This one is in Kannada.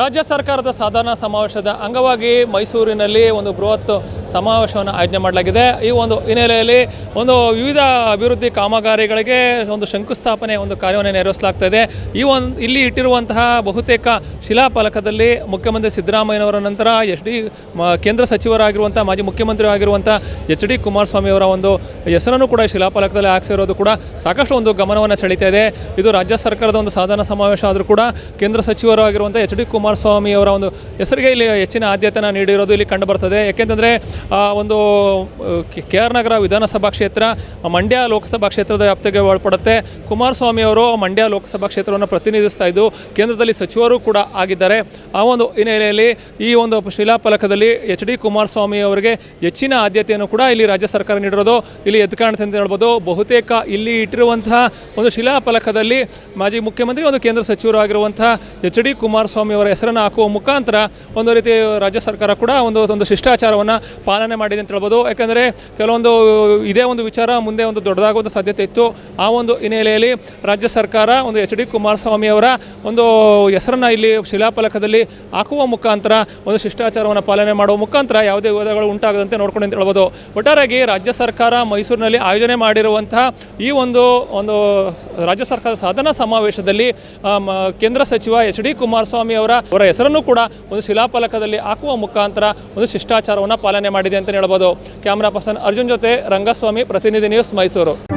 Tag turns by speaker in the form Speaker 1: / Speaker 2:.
Speaker 1: ರಾಜ್ಯ ಸರ್ಕಾರದ ಸಾಧಾರಣ ಸಮಾವೇಶದ ಅಂಗವಾಗಿ ಮೈಸೂರಿನಲ್ಲಿ ಒಂದು ಬೃಹತ್ ಸಮಾವೇಶವನ್ನು ಆಯೋಜನೆ ಮಾಡಲಾಗಿದೆ. ಈ ಒಂದು ಹಿನ್ನೆಲೆಯಲ್ಲಿ ಒಂದು ವಿವಿಧ ಅಭಿವೃದ್ಧಿ ಕಾಮಗಾರಿಗಳಿಗೆ ಒಂದು ಶಂಕುಸ್ಥಾಪನೆ, ಒಂದು ಕಾರ್ಯವನ್ನು ನೆರವೇರಿಸಲಾಗ್ತಾ ಈ ಒಂದು ಇಲ್ಲಿ ಇಟ್ಟಿರುವಂತಹ ಬಹುತೇಕ ಶಿಲಾಫಲಕದಲ್ಲಿ ಮುಖ್ಯಮಂತ್ರಿ ಸಿದ್ದರಾಮಯ್ಯನವರ ನಂತರ ಎಚ್ ಡಿ ಕೇಂದ್ರ ಸಚಿವರಾಗಿರುವಂಥ ಮಾಜಿ ಮುಖ್ಯಮಂತ್ರಿ ಆಗಿರುವಂಥ ಎಚ್ ಡಿ ಕುಮಾರಸ್ವಾಮಿಯವರ ಒಂದು ಹೆಸರನ್ನು ಕೂಡ ಶಿಲಾಫಲಕದಲ್ಲಿ ಹಾಕ್ಸಿರೋದು ಕೂಡ ಸಾಕಷ್ಟು ಒಂದು ಗಮನವನ್ನು ಸೆಳೀತಾ ಇದೆ. ಇದು ರಾಜ್ಯ ಸರ್ಕಾರದ ಒಂದು ಸಾಧನ ಸಮಾವೇಶ ಆದರೂ ಕೂಡ ಕೇಂದ್ರ ಸಚಿವರು ಆಗಿರುವಂಥ ಎಚ್ ಡಿ ಕುಮಾರಸ್ವಾಮಿ ಅವರ ಒಂದು ಹೆಸರಿಗೆ ಇಲ್ಲಿ ಹೆಚ್ಚಿನ ಆದ್ಯತೆಯನ್ನು ನೀಡಿರೋದು ಇಲ್ಲಿ ಕಂಡು ಬರ್ತದೆ ಯಾಕೆಂತಂದರೆ ಒಂದು, ಕೆ ಆರ್ ನಗರ ವಿಧಾನಸಭಾ ಕ್ಷೇತ್ರ, ಮಂಡ್ಯ ಲೋಕಸಭಾ ಕ್ಷೇತ್ರದ ವ್ಯಾಪ್ತಿಗೆ ಒಳಪಡುತ್ತೆ. ಕುಮಾರಸ್ವಾಮಿ ಅವರು ಮಂಡ್ಯ ಲೋಕಸಭಾ ಕ್ಷೇತ್ರವನ್ನು ಪ್ರತಿನಿಧಿಸ್ತಾ ಇದ್ದು, ಕೇಂದ್ರದಲ್ಲಿ ಸಚಿವರು ಕೂಡ ಆಗಿದ್ದಾರೆ. ಆ ಒಂದು ಹಿನ್ನೆಲೆಯಲ್ಲಿ ಈ ಒಂದು ಶಿಲಾಫಲಕದಲ್ಲಿ ಎಚ್ ಡಿ ಕುಮಾರಸ್ವಾಮಿ ಅವರಿಗೆ ಹೆಚ್ಚಿನ ಆದ್ಯತೆಯನ್ನು ಕೂಡ ಇಲ್ಲಿ ರಾಜ್ಯ ಸರ್ಕಾರ ನೀಡಿರೋದು. ಇಲ್ಲಿ ಎದ್ದು ಕಾಣುತ್ತೆ ಅಂತ ಹೇಳ್ಬೋದು. ಬಹುತೇಕ ಇಲ್ಲಿ ಇಟ್ಟಿರುವಂತಹ ಒಂದು ಶಿಲಾಫಲಕದಲ್ಲಿ ಮಾಜಿ ಮುಖ್ಯಮಂತ್ರಿ ಒಂದು ಕೇಂದ್ರ ಸಚಿವರು ಆಗಿರುವಂತಹ ಎಚ್ ಡಿ ಕುಮಾರಸ್ವಾಮಿ ಅವರ ಹೆಸರನ್ನು ಹಾಕುವ ಮುಖಾಂತರ ಒಂದು ರೀತಿ ರಾಜ್ಯ ಸರ್ಕಾರ ಕೂಡ ಒಂದು ಒಂದು ಶಿಷ್ಟಾಚಾರವನ್ನು ಪಾಲನೆ ಮಾಡಿದೆ ಅಂತ ಹೇಳ್ಬೋದು. ಯಾಕೆಂದರೆ ಕೆಲವೊಂದು ಇದೇ ಒಂದು ವಿಚಾರ ಮುಂದೆ ಒಂದು ದೊಡ್ಡದಾಗುವಂಥ ಸಾಧ್ಯತೆ ಇತ್ತು. ಆ ಒಂದು ಹಿನ್ನೆಲೆಯಲ್ಲಿ ರಾಜ್ಯ ಸರ್ಕಾರ ಒಂದು ಎಚ್ ಡಿ ಕುಮಾರಸ್ವಾಮಿ ಅವರ ಒಂದು ಹೆಸರನ್ನು ಇಲ್ಲಿ ಶಿಲಾಫಲಕದಲ್ಲಿ ಹಾಕುವ ಮುಖಾಂತರ ಒಂದು ಶಿಷ್ಟಾಚಾರವನ್ನು ಪಾಲನೆ ಮಾಡುವ ಮುಖಾಂತರ ಯಾವುದೇ ವಿವಾದಗಳು ಉಂಟಾಗದಂತೆ ನೋಡ್ಕೊಂಡು ಅಂತ ಹೇಳ್ಬೋದು. ಒಟ್ಟಾರಾಗಿ ರಾಜ್ಯ ಸರ್ಕಾರ ಮೈಸೂರಿನಲ್ಲಿ ಆಯೋಜನೆ ಮಾಡಿರುವಂತಹ ಈ ಒಂದು ಒಂದು ರಾಜ್ಯ ಸರ್ಕಾರದ ಸಾಧನಾ ಸಮಾವೇಶದಲ್ಲಿ ಕೇಂದ್ರ ಸಚಿವ ಎಚ್ ಡಿ ಕುಮಾರಸ್ವಾಮಿ ಅವರ ಅವರ ಹೆಸರನ್ನು ಕೂಡ ಒಂದು ಶಿಲಾಫಲಕದಲ್ಲಿ ಹಾಕುವ ಮುಖಾಂತರ ಒಂದು ಶಿಷ್ಟಾಚಾರವನ್ನು ಪಾಲನೆ ಮಾಡಿದೆ ಅಂತ ಹೇಳ್ಬೋದು. ಕ್ಯಾಮ್ರಾ ಪರ್ಸನ್ ಅರ್ಜುನ್ ಜೊತೆ ರಂಗಸ್ವಾಮಿ, ಪ್ರತಿನಿಧಿ ನ್ಯೂಸ್ ಮೈಸೂರು.